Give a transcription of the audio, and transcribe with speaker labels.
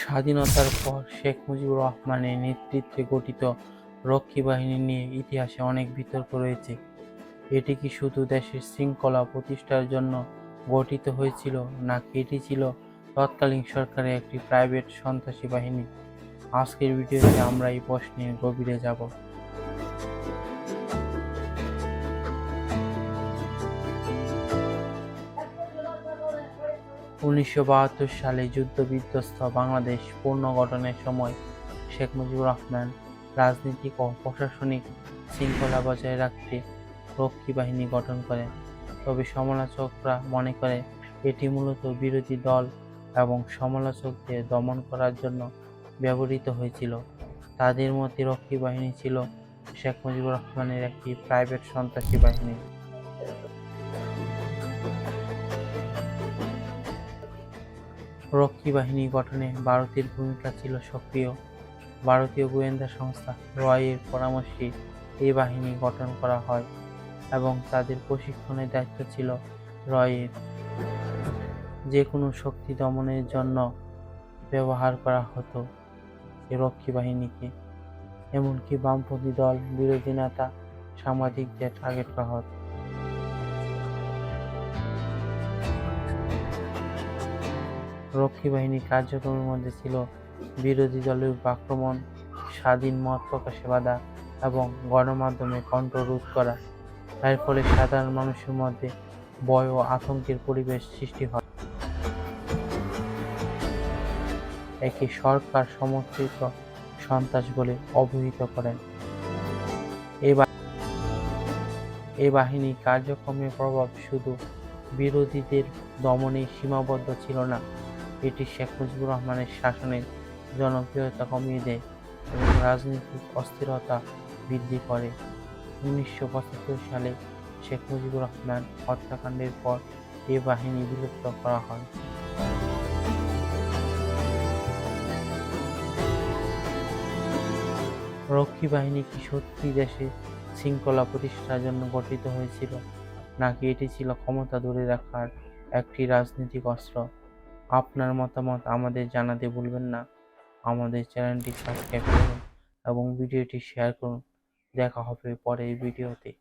Speaker 1: স্বাধীনতার পর শেখ মুজিবুর রহমানের নেতৃত্বে গঠিত রক্ষী বাহিনী নিয়ে ইতিহাসে অনেক বিতর্ক রয়েছে। এটি কি শুধু দেশের শৃঙ্খলা প্রতিষ্ঠার জন্য গঠিত হয়েছিল, নাকি এটি ছিল তৎকালীন সরকারের একটি প্রাইভেট সন্ত্রাসী বাহিনী? আজকের ভিডিওতে আমরা এই প্রশ্নের গভীরে যাব। উনিশশো বাহাত্তর সালে যুদ্ধবিধ্বস্ত বাংলাদেশ পুনর্গঠনের সময় শেখ মুজিবুর রহমান রাজনৈতিক ও প্রশাসনিক শৃঙ্খলা বজায় রাখতে রক্ষী বাহিনী গঠন করেন। তবে সমালোচকরা মনে করে এটি মূলত বিরোধী দল এবং সমালোচকদের দমন করার জন্য ব্যবহৃত হয়েছিল। তাদের মধ্যে রক্ষী বাহিনী ছিল শেখ মুজিবুর রহমানের একটি প্রাইভেট সন্ত্রাসী বাহিনী। রক্ষী বাহিনী গঠনে ভারতের ভূমিকা ছিল সক্রিয়। ভারতীয় গোয়েন্দা সংস্থা রয়ের পরামর্শে এই বাহিনী গঠন করা হয় এবং তাদের প্রশিক্ষণের দায়িত্ব ছিল রয়ের। যে কোনো শক্তি দমনের জন্য ব্যবহার করা হতো এই রক্ষী বাহিনীকে। এমনকি বামপন্থী দল, বিরোধী নেতা, সাংবাদিকদের টার্গেট করা হতো। রক্ষী বাহিনীর কার্যক্রমের মধ্যে ছিল বিরোধী দলের আক্রমণ, স্বাধীন মত প্রকাশে বাধা এবং গণমাধ্যমে কণ্ঠ রোধ করা। এর ফলে সাধারণ মানুষের মধ্যে ভয় ও আতঙ্কের পরিবেশ সৃষ্টি হয়। একে সরকার সমর্থিত সন্ত্রাস বলে অভিহিত করেন। এই বাহিনী কার্যক্রমের প্রভাব শুধু বিরোধীদের দমনে সীমাবদ্ধ ছিল না এটি শেখ মুজিবুর রহমানের শাসনের জনপ্রিয়তা কমিয়ে দেয় এবং রাজনৈতিক অস্থিরতা বৃদ্ধি করে। উনিশশো পঁচাত্তর সালে শেখ মুজিবুর রহমান হত্যাকাণ্ডের পর এ বাহিনী বিলুপ্ত করা হয়। রক্ষী বাহিনী কি সত্যি দেশে শৃঙ্খলা প্রতিষ্ঠার জন্য গঠিত হয়েছিল? নাকি এটি ছিল ক্ষমতা ধরে রাখার একটি রাজনৈতিক অস্ত্র? আপনার মতামত আমাদের জানাতে ভুলবেন না। আমাদের চ্যানেলটি সাবস্ক্রাইব করুন এবং ভিডিওটি শেয়ার করুন। দেখা হবে পরের ভিডিওতে।